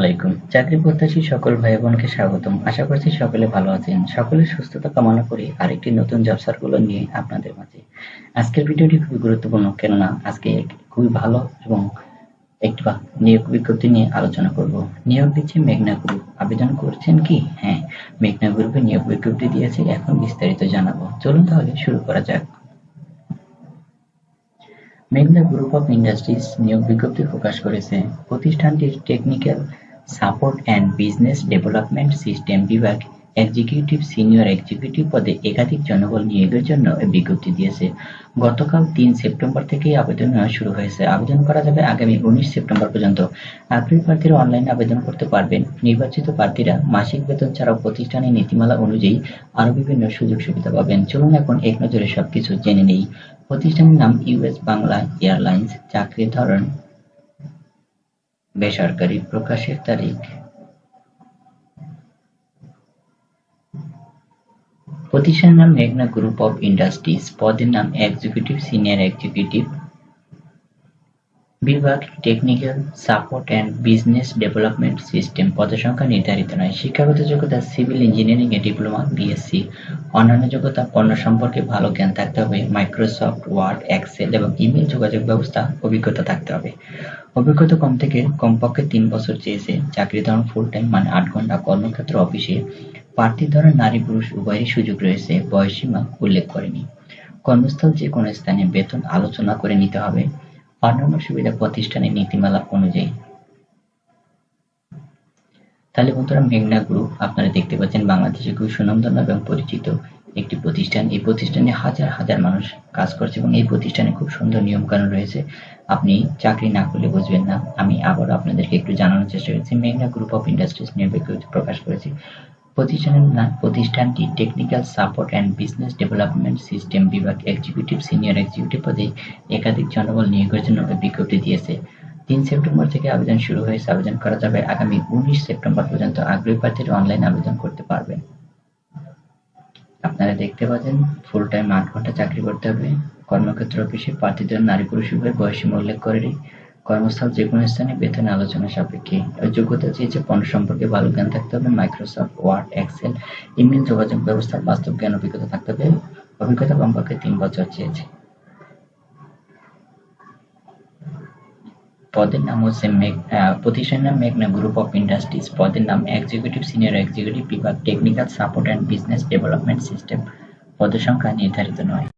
আলাইকুম। চাকরি প্রত্যাশী সকল ভাই বোনকে স্বাগতম। আশা করছি সকলে ভালো আছেন। সকলের সুস্থতা কামনা করি আরেকটি নতুন জব সার্কুলার নিয়ে আপনাদের মাঝে। আজকের ভিডিওটি খুবই গুরুত্বপূর্ণ, কেননা আজকে খুবই ভালো এবং একটি নিয়োগ বিজ্ঞপ্তি নিয়ে আলোচনা করব। নিয়োগ দিচ্ছে মেঘনা গ্রুপ আবেদন করছেন কি? হ্যাঁ মেঘনা গ্রুপে নিয়োগ বিজ্ঞপ্তি দিয়েছে। এখন বিস্তারিত জানাব। চলুন তাহলে শুরু করা যাক। মেঘনা গ্রুপ অফ ইন্ডাস্ট্রিজ নিয়োগ বিজ্ঞপ্তি প্রকাশ করেছে। প্রতিষ্ঠানটির technical support and business development system বিভাগ এক্সিকিউটিভ সিনিয়র এক্সিকিউটিভ পদে একাধিক জনবল নিয়োগের জন্য বিজ্ঞপ্তি দিয়েছে। গতকাল তিন সেপ্টেম্বর থেকে আবেদন শুরু হয়েছে। আবেদন করা যাবে আগামী উনিশ সেপ্টেম্বর পর্যন্ত। আগ্রহী প্রার্থীরা অনলাইনে আবেদন করতে পারবেন। নির্বাচিত প্রার্থীরা মাসিক বেতন ছাড়াও প্রতিষ্ঠানের নীতিমালা অনুযায়ী আরও বিভিন্ন সুযোগ সুবিধা পাবেন। চলুন এখন এক নজরে সবকিছু জেনে নেই। প্রতিষ্ঠানের নাম ইউএস বাংলা এয়ারলাইন্স। চাকরির ধরন বেসরকারি প্রকাশের তারিখ। প্রতিষ্ঠানের নাম মেঘনা গ্রুপ অফ ইন্ডাস্ট্রিজ পদের নাম এক্সিকিউটিভ সিনিয়র এক্সিকিউটিভ বিভাগ technical support and business development system পদসংখ্যা নির্ধারিত নয়। শিক্ষাগত যোগ্যতা সিভিল ইঞ্জিনিয়ারিং এ ডিপ্লোমা বিএসসি অন্যান্য যোগ্যতা, পণ্য সম্পর্কে ভালো জ্ঞান থাকতে হবে। মাইক্রোসফট ওয়ার্ড এক্সেল এবং ইমেল যোগাযোগ ব্যবস্থা, অভিজ্ঞতা থাকতে হবে। অভিজ্ঞতা কম থেকে কমপক্ষে তিন বছর চেয়েছে। চাকরি ধরন ফুল টাইম মানে আট ঘণ্টা কর্মক্ষেত্র অফিসে প্রার্থীর ধরন নারী পুরুষ উভয়েরই সুযোগ রয়েছে। বয়সীমা উল্লেখ করেনি। কর্মস্থল যে কোনো স্থানে বেতন আলোচনা করে নিতে হবে। অন্যান্য সুবিধা প্রতিষ্ঠানের নীতিমালা অনুযায়ী। তাহলে বন্ধুরা মেঘনা গ্রুপ, আপনারা দেখতে পাচ্ছেন বাংলাদেশে খুব সুনামধন্য এবং পরিচিত একটি প্রতিষ্ঠান। এই প্রতিষ্ঠানে হাজার হাজার মানুষ কাজ করছে এবং এই প্রতিষ্ঠানে খুব সুন্দর নিয়ম কানুন রয়েছে। আপনি চাকরি না করলে বুঝবেন না। আমি আবার আপনাদেরকে একটু জানানোর চেষ্টা করছি। মেঘনা গ্রুপ অফ ইন্ডাস্ট্রিজ বিজ্ঞপ্তি প্রকাশ করেছি। প্রতিষ্ঠানটি technical support and business development system বিভাগ এক্সিকিউটিভ সিনিয়র এক্সিকিউটিভ পদে একাধিক জনবল নিয়োগের জন্য বিজ্ঞপ্তি দিয়েছে। তিন সেপ্টেম্বর থেকে আবেদন শুরু হয়েছে। আবেদন করা যাবে আগামী উনিশ সেপ্টেম্বর পর্যন্ত। আগ্রহী প্রার্থীরা অনলাইন আবেদন করতে পারবেন। আপনারা দেখতে পাচ্ছেন ফুল টাইম আট ঘণ্টা চাকরি করতে হবে। কর্মক্ষেত্র অফিসে প্রার্থীদের নারী পুরুষ উভয় বয়সীমা উল্লেখ করে কর্মস্থল যে কোনো স্থানে বেতন আলোচনা সাপেক্ষে। যোগ্যতা চেয়েছে পণ্য সম্পর্কে ভালো জ্ঞান থাকতে হবে মাইক্রোসফট ওয়ার্ড এক্সেল ইমেল যোগাযোগ ব্যবস্থার বাস্তব জ্ঞান, অভিজ্ঞতা থাকতে হবে। অভিজ্ঞতা কমপক্ষে তিন বছর চেয়েছে। পদের নাম হচ্ছে প্রতিষ্ঠানের নাম মেঘনা গ্রুপ অফ ইন্ডাস্ট্রিজ। পদের নাম এক্সিকিউটিভ সিনিয়র এক্সিকিউটিভ বিভাগ technical support and business development system পদের সংখ্যা নির্ধারিত নয়।